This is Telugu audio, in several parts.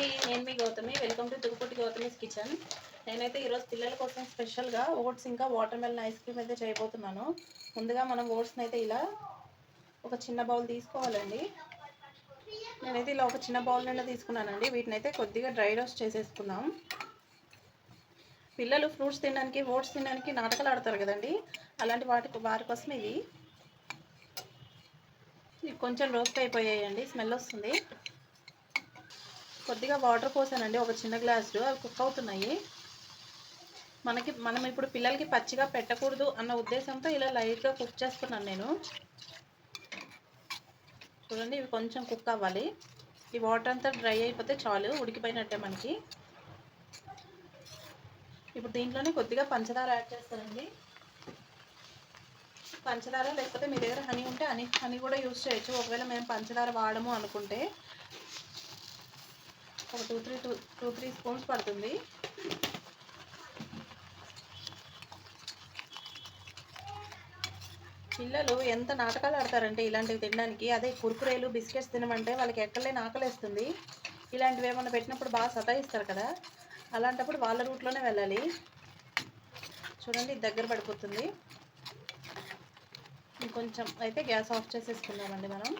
మీ నేను మీ Gautami. Welcome to Tirupati Gautami's kitchen నేనైతే ఈరోజు పిల్లల కోసం స్పెషల్గా ఓట్స్ ఇంకా వాటర్ మెలన్ ఐస్ క్రీమ్ అయితే చేయబోతున్నాను. ముందుగా మనం ఓట్స్ని అయితే ఇలా ఒక చిన్న బౌల్ తీసుకోవాలండి. నేనైతే ఇలా ఒక చిన్న బౌల్ నిండా తీసుకున్నానండి. వీటిని అయితే కొద్దిగా డ్రై రోస్ట్ చేసేసుకుందాం. పిల్లలు ఫ్రూట్స్ తినడానికి ఓట్స్ తినడానికి నాటకాలు ఆడతారు కదండి. అలాంటి వాటి వారి కోసం ఇది ఇవి కొంచెం రోస్ట్ అయిపోయాయండి. స్మెల్ వస్తుంది. కొద్దిగా వాటర్ పోసానండి ఒక చిన్న గ్లాసులు. అవి కుక్ అవుతున్నాయి. మనకి మనం ఇప్పుడు పిల్లలకి పచ్చిగా పెట్టకూడదు అన్న ఉద్దేశంతో ఇలా లైట్గా కుక్ చేస్తున్నాను నేను. చూడండి ఇవి కొంచెం కుక్ అవ్వాలి. ఈ వాటర్ అంతా డ్రై అయిపోతే చాలు ఉడికిపోయినట్టే మనకి. ఇప్పుడు దీంట్లోనే కొద్దిగా పంచదార యాడ్ చేస్తానండి. పంచదార లేకపోతే మీ దగ్గర హనీ ఉంటే హనీ హనీ కూడా యూజ్ చేయొచ్చు. ఒకవేళ మేము పంచదార వాడము అనుకుంటే ఒక two three two two three spoons పడుతుంది. పిల్లలు ఎంత నాటకాలు ఆడతారంటే ఇలాంటివి తినడానికి. అదే కుర్కురేలు బిస్కెట్స్ తినమంటే వాళ్ళకి ఎక్కడలేని ఆకలేస్తుంది ఇలాంటివి ఏమైనా పెట్టినప్పుడు బాగా సతాయిస్తారు కదా. అలాంటప్పుడు వాళ్ళ రూట్లోనే వెళ్ళాలి. చూడండి దగ్గర పడిపోతుంది. ఇంకొంచెం అయితే గ్యాస్ ఆఫ్ చేసేసుకుందామండి మనం.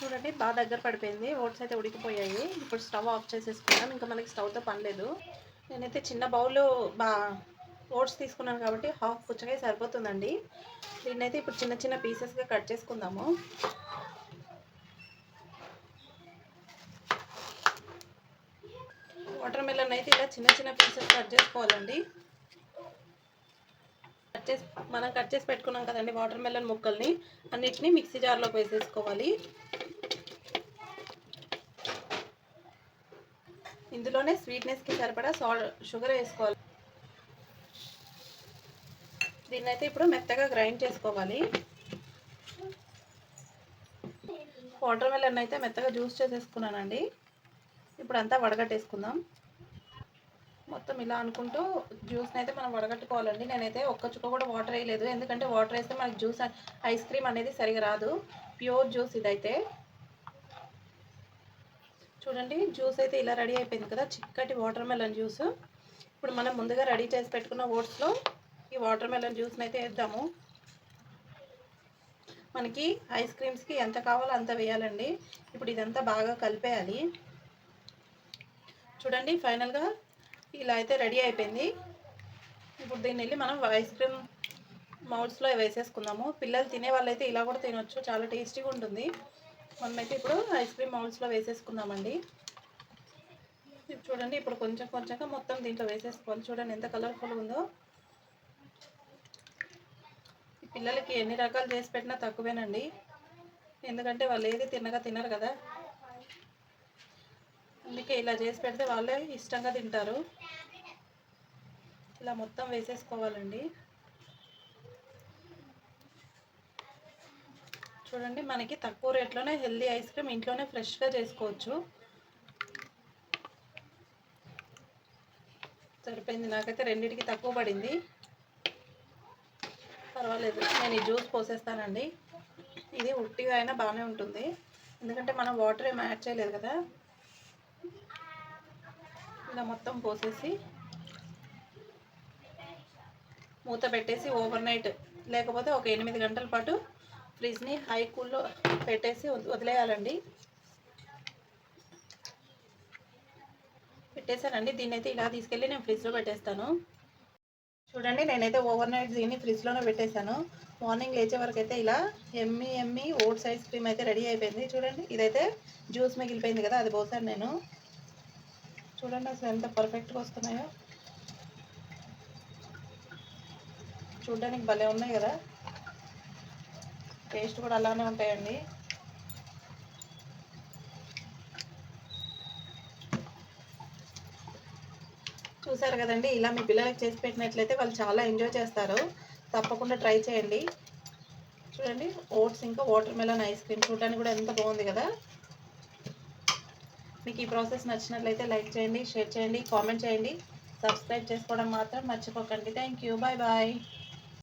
చూడండి బాగా దగ్గర పడిపోయింది. ఓట్స్ అయితే ఉడికిపోయాయి. ఇప్పుడు స్టవ్ ఆఫ్ చేసేసుకున్నాం ఇంకా మనకి స్టవ్తో పని లేదు. నేనైతే చిన్న బౌల్లో బా ఓట్స్ తీసుకున్నాను కాబట్టి హాఫ్ పుచ్చకాయ సరిపోతుందండి. దీన్నైతే అయితే ఇప్పుడు చిన్న చిన్న పీసెస్గా కట్ చేసుకుందాము. వాటర్ మిలన్ అయితే ఇలా చిన్న చిన్న పీసెస్ కట్ చేసుకోవాలండి. చేసి మనం కట్ చేసి పెట్టుకున్నాం కదండి వాటర్ మెలన్ ముక్కల్ని అన్నిటినీ మిక్సీ జార్లోకి వేసేసుకోవాలి. ఇందులోనే స్వీట్నెస్కి సరిపడా సాల్ట్ షుగర్ వేసుకోవాలి. దీన్ని అయితే ఇప్పుడు మెత్తగా గ్రైండ్ చేసుకోవాలి. వాటర్ మెలన్ అయితే మెత్తగా జ్యూస్ చేసేసుకున్నానండి. ఇప్పుడు అంతా వడగట్టేసుకుందాం. మొత్తం ఇలా అనుకుంటూ జ్యూస్ని అయితే మనం వడగట్టుకోవాలండి. నేనైతే ఒక్క చుక్క కూడా వాటర్ వేయలేదు. ఎందుకంటే వాటర్ వేస్తే మనకి జ్యూస్ ఐస్ క్రీమ్ అనేది సరిగా రాదు. ప్యూర్ జ్యూస్ ఇదైతే. చూడండి జ్యూస్ అయితే ఇలా రెడీ అయిపోయింది కదా. చిక్కటి వాటర్ మెలన్ జ్యూస్. ఇప్పుడు మనం ముందుగా రెడీ చేసి పెట్టుకున్న ఓట్స్లో ఈ వాటర్ మెలన్ జ్యూస్ని అయితే వేద్దాము. మనకి ఐస్ క్రీమ్స్కి ఎంత కావాలో అంత వేయాలండి. ఇప్పుడు ఇదంతా బాగా కలిపేయాలి. చూడండి ఫైనల్గా ఇలా అయితే రెడీ అయిపోయింది. ఇప్పుడు దీన్ని వెళ్ళి మనం ఐస్ క్రీమ్ మౌల్స్లో వేసేసుకుందాము. పిల్లలు తినే వాళ్ళైతే ఇలా కూడా తినొచ్చు. చాలా టేస్టీగా ఉంటుంది. మనమైతే ఇప్పుడు ఐస్ క్రీమ్ మౌల్స్లో వేసేసుకుందామండి. చూడండి ఇప్పుడు కొంచెం కొంచెంగా మొత్తం దీంట్లో వేసేసుకోవాలి. చూడండి ఎంత కలర్ఫుల్ ఉందో. పిల్లలకి ఎన్ని రకాలు చేసి పెట్టినా తక్కువేనండి. ఎందుకంటే వాళ్ళు ఏది తిన్నగా తినరు కదా. అందుకే ఇలా చేసి పెడితే వాళ్ళే ఇష్టంగా తింటారు. ఇలా మొత్తం వేసేసుకోవాలండి. చూడండి మనకి తక్కువ రేట్లోనే హెల్దీ ఐస్ క్రీమ్ ఇంట్లోనే ఫ్రెష్గా చేసుకోవచ్చు. సరిపోయింది. నాకైతే రెండింటికి తక్కువ పడింది. పర్వాలేదు. నేను ఈ జ్యూస్ పోసేస్తానండి. ఇది ఉట్టిగా అయినా బాగానే ఉంటుంది. ఎందుకంటే మనం వాటర్ ఏమి యాడ్ చేయలేదు కదా. ఇలా మొత్తం పోసేసి మూత పెట్టేసి ఓవర్ నైట్ లేకపోతే ఒక ఎనిమిది గంటల పాటు ఫ్రిడ్జ్ని హై కూల్లో పెట్టేసి వదిలేయాలండి. పెట్టేశానండి. దీన్ని అయితే ఇలా తీసుకెళ్ళి నేను ఫ్రిడ్జ్లో పెట్టేస్తాను. చూడండి నేనైతే ఓవర్ నైట్ దీన్ని ఫ్రిడ్జ్లోనే పెట్టేశాను. మార్నింగ్ లేచే వరకు అయితే ఇలా ఎమ్మి ఎమ్మి ఓట్స్ ఐస్ క్రీమ్ అయితే రెడీ అయిపోయింది. చూడండి ఇదైతే జ్యూస్ మిగిలిపోయింది కదా అది పోసాను నేను. చూడండి అసలు ఎంత పర్ఫెక్ట్గా వస్తున్నాయో. చూడడానికి భలే ఉన్నాయి కదా. టేస్ట్ కూడా అలానే ఉంటాయండి. చూసారు కదండి ఇలా మీ పిల్లలకి చేసి పెట్టినట్లయితే వాళ్ళు చాలా ఎంజాయ్ చేస్తారు. తప్పకుండా ట్రై చేయండి. చూడండి ఓట్స్ ఇంకా వాటర్ మెలన్ ఐస్ క్రీమ్ చూడడానికి కూడా ఎంత బాగుంది కదా. మీకు ఈ ప్రాసెస్ నచ్చినట్లయితే లైక్ చేయండి షేర్ చేయండి కామెంట్ చేయండి. సబ్స్క్రైబ్ చేసుకోవడం మాత్రం మర్చిపోకండి. Thank you bye bye.